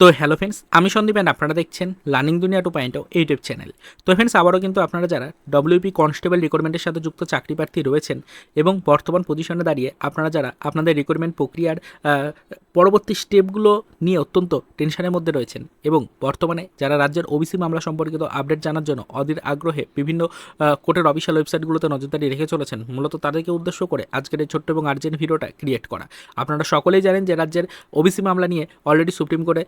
তো hello friends আমি Sandeep and আপনারা দেখছেন learning Duniya two point YouTube channel তো ফ্রেন্ডস আবারও কিন্তু আপনারা যারা ডব্লিউপি কনস্টেবল রিক্রুটমেন্টের সাথে যুক্ত চাকরি প্রার্থী রয়েছেন এবং বর্তমান পজিশনে দাঁড়িয়ে আপনারা যারা আপনাদের রিক্রুটমেন্ট প্রক্রিয়ার পরবর্তী স্টেপগুলো নিয়ে অত্যন্ত টেনশনের মধ্যে রয়েছেন এবং বর্তমানে যারা রাজ্যের ওবিসি মামলা সম্পর্কিত আপডেট জানার জন্য অধীর আগ্রহে বিভিন্ন কোর্টের অফিসিয়াল ওয়েবসাইটগুলোতে নজরদারি রেখে চলেছেন, মূলত তাদেরকে উদ্দেশ্য করে আজকের এই ছোট্ট এবং আর্জেন্ট ভিডিওটা ক্রিয়েট করা। আপনারা সকলেই জানেন যে রাজ্যের ওবিসি মামলা নিয়ে অলরেডি সুপ্রিম কোর্টে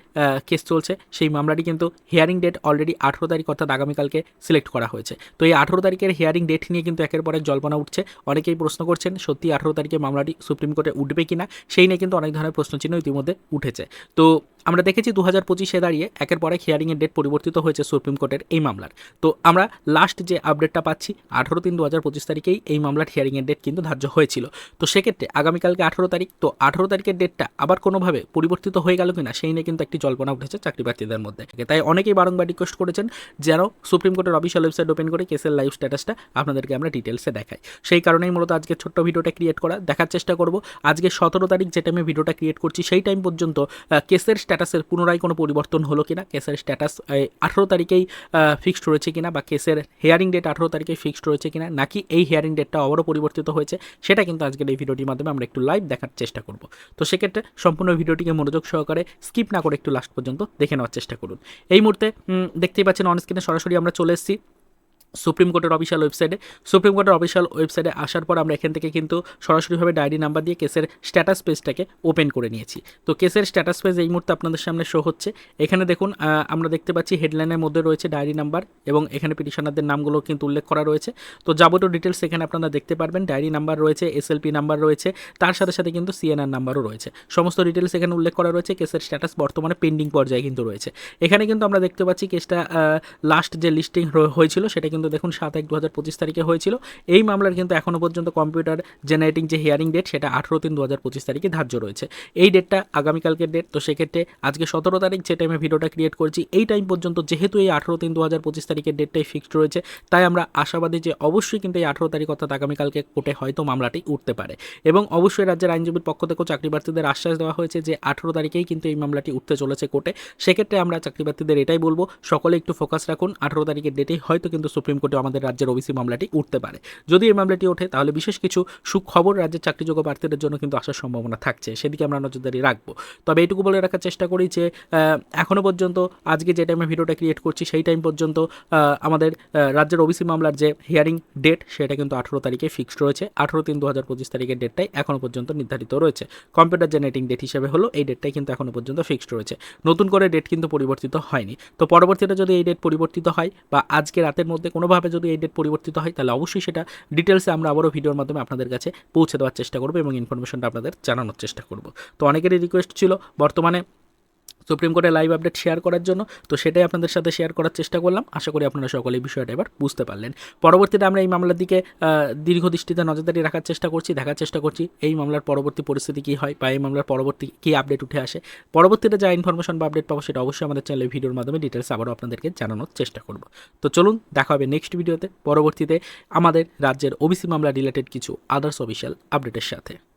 কেস চলছে, সেই মামলাটি কিন্তু হিয়ারিং ডেট অলরেডি আঠেরো তারিখ অর্থাৎ আগামীকালকে সিলেক্ট করা হয়েছে। তো এই আঠেরো তারিখের হিয়ারিং ডেট নিয়ে কিন্তু একের পর এক জল্পনা উঠছে। অনেকেই প্রশ্ন করছেন সত্যি আঠেরো তারিখে মামলাটি সুপ্রিম কোর্টে উঠবে কিনা? সেই নিয়ে কিন্তু অনেক ধরনের প্রশ্নচিহ্ন ইতিমধ্যে উঠেছে। তো আমরা দেখেছি দু হাজার পঁচিশে দাঁড়িয়ে একের পর হিয়ারিংয়ের ডেট পরিবর্তিত হয়েছে সুপ্রিম কোর্টের এই মামলার। তো আমরা লাস্ট যে আপডেটটা পাচ্ছি, আঠেরো তিন দু হাজার পঁচিশ তারিখেই এই মামলার হিয়ারিংয়ের ডেট কিন্তু ধার্য হয়েছিল। তো সেক্ষেত্রে আগামীকালকে আঠেরো তারিখ, তো আঠেরো তারিখের ডেটটা আবার কোনোভাবে পরিবর্তিত হয়ে গেল কিনা, সেই নিয়ে কিন্তু একটি জল্পনা উঠেছে চাকরি প্রার্থীদের মধ্যে। তাই অনেকেই বারংবার রিকোয়েস্ট করেছেন যেন সুপ্রিম কোর্টের অফিসিয়াল ওয়েবসাইট ওপেন করে কেসের লাইভ স্ট্যাটাসটা আপনাদেরকে আমরা ডিটেলসে দেখাই। সেই কারণেই মূলত আজকে ছোট্ট ভিডিওটা ক্রিয়েট করা, দেখার চেষ্টা করব। আজকে সতেরো তারিখ যে টাইমে ভিডিওটা ক্রিয়েট করছি, সেই টাইম পর্যন্ত কেসের স্ট্যাটাসের পুনরায় কোনো পরিবর্তন হলো কিনা কেসের স্ট্যাটাস আঠেরো তারিখেই ফিক্সড রয়েছে কিনা বা কেসের হেয়ারিং ডেট আঠেরো তারিখে ফিক্সড রয়েছে কিনা, নাকি এই হেয়ারিং ডেটটা আবারও পরিবর্তিত হয়েছে, সেটা কিন্তু আজকের এই ভিডিওটির মাধ্যমে আমরা একটু লাইভ দেখার চেষ্টা করব। তো সেক্ষেত্রে সম্পূর্ণ ভিডিওটিকে মনোযোগ সহকারে স্কিপ না করে একটু লাস্ট পর্যন্ত দেখে নেওয়ার চেষ্টা করুন। এই মুহূর্তে দেখতেই পাচ্ছেন অন স্ক্রিনে সরাসরি আমরা চলে এসেছি। সুপ্রিম কোর্টের অফিসিয়াল ওয়েবসাইটে সুপ্রিম কোর্টের অফিসিয়াল ওয়েবসাইটে আসার পর আমরা এখান থেকে কিন্তু সরাসরিভাবে ডায়েরি নাম্বার দিয়ে কেসের স্ট্যাটাস পেজটাকে ওপেন করে নিয়েছি। তো কেসের স্ট্যাটাস পেজ এই মুহূর্তে আপনাদের সামনে শো হচ্ছে। এখানে দেখুন আমরা দেখতে পাচ্ছি হেডলাইনের মধ্যে রয়েছে ডায়েরি নাম্বার এবং এখানে পিটিশনারদের নামগুলো কিন্তু উল্লেখ করা রয়েছে। তো যাবতীয় ডিটেলস এখানে আপনারা দেখতে পারবেন। ডায়েরি নাম্বার রয়েছে এসএলপি নাম্বার রয়েছে, তার সাথে সাথে কিন্তু সিএনআর নাম্বারও রয়েছে। সমস্ত ডিটেলস এখানে উল্লেখ করা রয়েছে। কেসের স্ট্যাটাস বর্তমানে পেন্ডিং পর্যায়ে কিন্তু রয়েছে। এখানে কিন্তু আমরা দেখতে পাচ্ছি কেসটা লাস্ট যে লিস্টিং হয়েছিল সেটা কিন্তু দেখুন সাত এক দু হাজার পঁচিশ তারিখে হয়েছিল। এই মামলার কিন্তু এখনও পর্যন্ত কম্পিউটার জেনারেটিং যে হিয়ারিং ডেট, সেটা আঠেরো তিন দু হাজার পঁচিশ তারিখে ধার্য রয়েছে। এই ডেটটা আগামীকালকের ডেট, তো সেক্ষেত্রে আজকে সতেরো তারিখ যে টাইমে ভিডিওটা ক্রিয়েট করছি, এই টাইম পর্যন্ত যেহেতু এই আঠেরো তিন দু হাজার পঁচিশ তারিখের ডেটটাই ফিক্সড রয়েছে, তাই আমরা আশাবাদী যে অবশ্যই কিন্তু এই আঠেরো তারিখ অর্থাৎ আগামীকালকে কোর্টে হয়তো মামলাটি উঠতে পারে। এবং অবশ্যই রাজ্যের আইনজীবীর পক্ষ থেকেও চাকরি প্রার্থীদের আশ্বাস দেওয়া হয়েছে যে আঠেরো তারিখেই কিন্তু এই মামলাটি উঠতে চলেছে কোর্টে। সেক্ষেত্রে আমরা চাকরি প্রার্থীদের এটাই বলব, সকলে একটু ফোকাস রাখুন, আঠেরো তারিখের ডেটেই হয়তো কিন্তু সুপ্রিম কোর্টে আমাদের রাজ্যের ওবিসি মামলাটি উঠতে পারে। যদি এই মামলাটি ওঠে তাহলে বিশেষ কিছু সুখবর রাজ্যের চাকরিযোগ্য প্রার্থীদের জন্য কিন্তু আসার সম্ভাবনা থাকছে। সেদিকে আমরা নজরদারি রাখব। তবে এইটুকু বলে রাখার চেষ্টা করি যে আহ, এখনও পর্যন্ত আজকে যে টাইমে ভিডিওটা ক্রিয়েট করছি সেই টাইম পর্যন্ত আমাদের রাজ্যের ওবিসি মামলার যে হিয়ারিং ডেট সেটা কিন্তু আঠেরো তারিখে ফিক্সড রয়েছে। আঠেরো তিন দু হাজার পঁচিশ তারিখের ডেটটাই এখনও পর্যন্ত নির্ধারিত রয়েছে। কম্পিউটার জেনারেটিং ডেট হিসেবে হলো এই ডেটটাই কিন্তু এখনও পর্যন্ত ফিক্সড রয়েছে। নতুন করে ডেট কিন্তু পরিবর্তিত হয়নি। তো পরবর্তীতে যদি এই ডেট পরিবর্তিত হয় বা আজকে রাতের মধ্যে কোনোভাবে যদি এই ডেট পরিবর্তিত হয়, তাহলে অবশ্যই সেটা ডিটেলসে আমরা আবারও ভিডিওর মাধ্যমে আপনাদের কাছে পৌঁছে দেওয়ার চেষ্টা করব এবং ইনফরমেশনটা আপনাদের জানানোর চেষ্টা করব। তো অনেকেরই রিকোয়েস্ট ছিল, বর্তমানে সুপ্রিম কোর্টে লাইভ আপডেট শেয়ার করার জন্য। তো সেটাই আপনাদের সাথে শেয়ার করার চেষ্টা করলাম। আশা করি আপনারা সকলে এই বিষয়টা এবার বুঝতে পারলেন। পরবর্তীতে আমরা এই মামলার দিকে আহ, দীর্ঘ দৃষ্টিতে নজরদারি রাখার চেষ্টা করছি দেখার চেষ্টা করছি এই মামলার পরবর্তী পরিস্থিতি কী হয় বা এই মামলার পরবর্তী কী আপডেট উঠে আসে। পরবর্তীতে যা ইনফরমেশন বা আপডেট পাবো সেটা অবশ্যই আমাদের চ্যানেলের ভিডিওর মাধ্যমে ডিটেলস আবারও আপনাদেরকে জানানোর চেষ্টা করব। তো চলুন দেখা হবে নেক্সট ভিডিওতে পরবর্তীতে আমাদের রাজ্যের ওবিসি মামলা রিলেটেড কিছু আদার্স অফিসিয়াল আপডেটের সাথে।